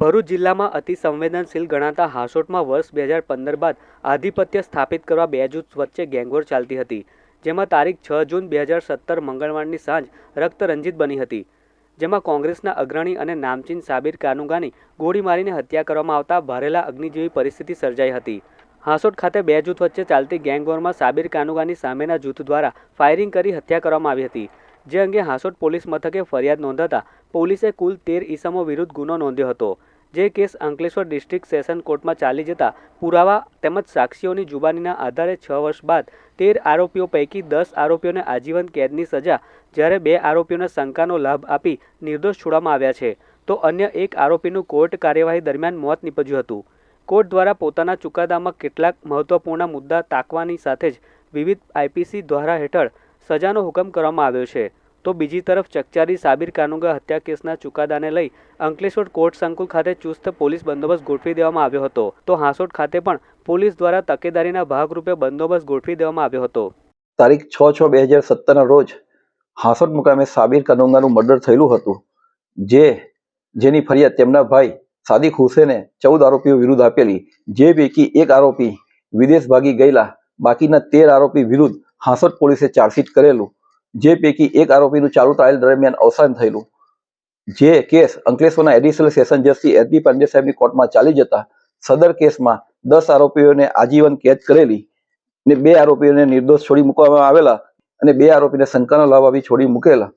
ભરૂચ જિલ્લામાં અતિ સંવેદનશીલ ગણાતા હાસોટમાં વર્ષ બે હજાર પંદર બાદ આધિપત્ય સ્થાપિત કરવા બે જૂથ વચ્ચે ગેંગવોર ચાલતી હતી, જેમાં તારીખ છ જૂન બે હજાર સત્તર મંગળવારની સાંજ રક્તરંજિત બની હતી, જેમાં કોંગ્રેસના અગ્રણી અને નામચીન સાબિર કાનુગાની ગોળી મારીને હત્યા કરવામાં આવતા ભારેલા અગ્નિ જેવી પરિસ્થિતિ સર્જાઈ હતી. હાંસોટ ખાતે બે જૂથ વચ્ચે ચાલતી ગેંગવોરમાં સાબિર કાનુગાની સામેના જૂથ દ્વારા ફાયરિંગ કરી હત્યા કરવામાં આવી હતી, જે અંગે હાંસોટ પોલીસ મથકે ફરિયાદ નોંધાતા પોલીસે કુલ તેર ઈસમો વિરુદ્ધ ગુનો નોંધ્યો હતો. જે કેસ અંકલેશ્વર ડિસ્ટ્રિક્ટ સેશન કોર્ટમાં ચાલી જતા પુરાવા તેમજ સાક્ષીઓની જુબાનીના આધારે છ વર્ષ બાદ તેર આરોપીઓ પૈકી દસ આરોપીઓને આજીવન કેદની સજા જ્યારે બે આરોપીઓને શંકાનો લાભ આપી નિર્દોષ છોડવામાં આવ્યા છે. તો અન્ય એક આરોપીનું કોર્ટ કાર્યવાહી દરમિયાન મોત નીપજ્યું હતું. કોર્ટ દ્વારા પોતાના ચુકાદામાં કેટલાક મહત્વપૂર્ણ મુદ્દા તાકવાની સાથે જ વિવિધ આઈપીસી દ્વારા હેઠળ સજાનો હુકમ કરવામાં આવ્યો છે. તો બીજી તરફ ચકચારી સાબિર કાનુગા હત્યા કેસના ચુકાદાને લઈ અંકલેશ્વર કોર્ટ સંકુલ ખાતે ચુસ્ત પોલીસ બંદોબસ્ત ગોઠવી દેવામાં આવ્યો હતો. તો હાંસોટ ખાતે પણ પોલીસ દ્વારા તકેદારીના ભાગરૂપે બંદોબસ્ત ગોઠવી દેવામાં આવ્યો હતો. તારીખ છ છ બે હજાર સત્તરના રોજ હાંસોટ મુકામે સાબિર કાનુંગાનું મર્ડર થયેલું હતું, જે, જેની ફરિયાદ તેમના ભાઈ સાદિક હુસેને ચૌદ આરોપીઓ વિરુદ્ધ આપેલી, જે પૈકી એક આરોપી વિદેશ ભાગી ગયેલા, બાકીના તેર આરોપી વિરુદ્ધ હાંસોટ પોલીસે ચાર્જશીટ કરેલું જે પૈકી એક આરોપીનું ચાલુ ટ્રાયલ દરમિયાન અવસાન થયેલું. જે કેસ અંકલેશ્વરના એડિશનલ સેશન જજથી એસ પાંડે સાહેબની કોર્ટમાં ચાલી જતા સદર કેસમાં દસ આરોપીઓને આજીવન કેદ કરેલી ને બે આરોપીઓને નિર્દોષ છોડી મૂકવામાં આવેલા અને બે આરોપીને શંકાનો આપી છોડી મૂકેલા.